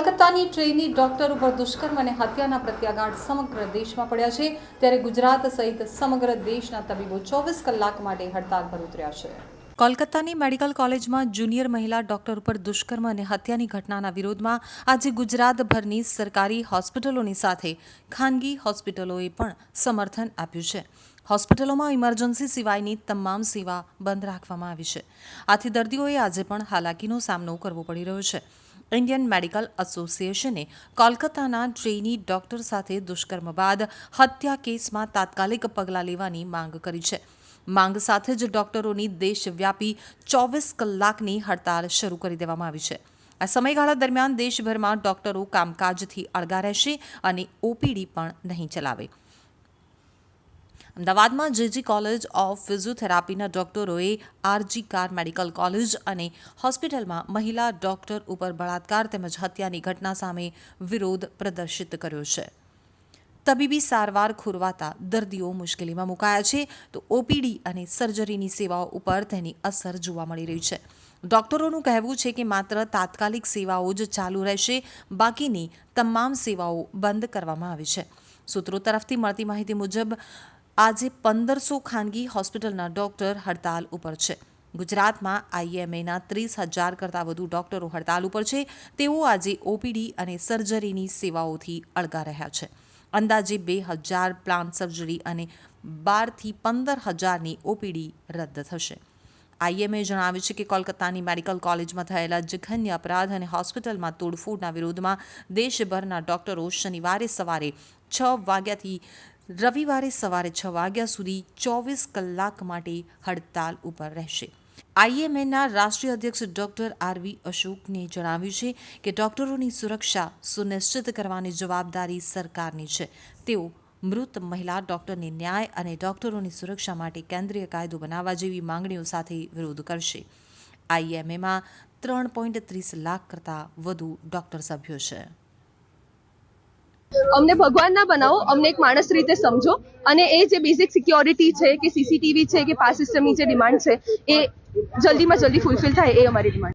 કોલકાતાની trainee doctor ઉપર દુષ્કર્મ અને હત્યાના પ્રત્યાઘાત સમગ્ર દેશમાં પડ્યા છે. ત્યારે ગુજરાત સહિત સમગ્ર દેશના તબીબો ચોવીસ કલાક માટે હડતાલ પર ઉતર્યા છે. કોલકાતાની મેડિકલ કોલેજમાં જુનિયર મહિલા ડોક્ટર ઉપર દુષ્કર્મ અને હત્યાની ઘટનાના વિરોધમાં આજે ગુજરાતભરની સરકારી હોસ્પિટલોની સાથે ખાનગી હોસ્પિટલોએ પણ સમર્થન આપ્યું છે. હોસ્પિટલોમાં ઇમરજન્સી સિવાયની તમામ સેવા બંધ રાખવામાં આવી છે. આથી દર્દીઓએ આજે પણ હાલાકીનો સામનો કરવો પડી રહ્યો છે. ઇન્ડિયન મેડિકલ એસોસિએશને કોલકાતાના ટ્રેની ડોક્ટર સાથે દુષ્કર્મ બાદ હત્યા કેસમાં તાત્કાલિક પગલાં લેવાની માંગ કરી છે. માંગ સાથે જ ડોક્ટરોની દેશવ્યાપી ચોવીસ કલાકની હડતાળ શરૂ કરી દેવામાં આવી છે. આ સમયગાળા દરમિયાન દેશભરમાં ડોક્ટરો કામકાજથી અળગા રહેશે અને ઓપીડી પણ નહીં ચલાવે. અમદાવાદમાં જેજી કોલેજ ઓફ ફિઝિયોથેરાપીના ડોક્ટરોએ આરજી કાર મેડિકલ કોલેજ અને હોસ્પિટલમાં મહિલા ડોક્ટર ઉપર બળાત્કાર તેમજ હત્યાની ઘટના સામે વિરોધ પ્રદર્શિત કર્યો છે. તબીબી સારવાર ખોરવાતા દર્દીઓ મુશ્કેલીમાં મુકાયા છે, તો ઓપીડી અને સર્જરીની સેવાઓ ઉપર તેની અસર જોવા મળી રહી છે. ડોક્ટરોનું કહેવું છે કે માત્ર તાત્કાલિક સેવાઓ જ ચાલુ રહેશે, બાકીની તમામ સેવાઓ બંધ કરવામાં આવી છે. સૂત્રો તરફથી મળતી માહિતી મુજબ આજે પંદરસો ખાનગી હોસ્પિટલના ડોક્ટર હડતાલ ઉપર છે. ગુજરાતમાં આઈએમએના ત્રીસ હજાર કરતાં વધુ ડોક્ટરો હડતાલ ઉપર છે. તેઓ આજે ઓપીડી અને સર્જરીની સેવાઓથી અળગા રહ્યા છે. અંદાજે બે હજાર પ્લાન્ટ સર્જરી અને બારથી પંદર હજારની ઓપીડી રદ થશે. આઈએમએ જણાવ્યું છે કે કોલકાતાની મેડિકલ કોલેજમાં થયેલા જઘન્ય અપરાધ અને હોસ્પિટલમાં તોડફોડના વિરોધમાં દેશભરના ડોક્ટરો શનિવારે સવારે છ વાગ્યાથી રવિવારે સવારે છ વાગ્યા સુધી ચોવીસ કલાક માટે હડતાલ ઉપર રહેશે. આઈએમએના રાષ્ટ્રીય અધ્યક્ષ ડોક્ટર આરવી અશોકને જણાવ્યું છે કે ડોક્ટરોની સુરક્ષા સુનિશ્ચિત કરવાની જવાબદારી સરકારની છે. તેઓ મૃત મહિલા ડોક્ટરને ન્યાય અને ડોક્ટરોની સુરક્ષા માટે કેન્દ્રીય કાયદો બનાવવા જેવી માંગણીઓ સાથે વિરોધ કરશે. આઈએમએમાં ત્રણ પોઈન્ટ ત્રીસ લાખ કરતાં વધુ ડોક્ટર સભ્યો છે. અમને ભગવાન ના બનાવો, અમને એક માણસ રીતે સમજો. અને એ જે બેઝિક સિક્યોરિટી છે કે સીસીટીવી છે કે પાસ સિસ્ટમની જે ડિમાન્ડ છે, એ જલ્દીમાં જલ્દી ફૂલફિલ થાય એ અમારી ડિમાન્ડ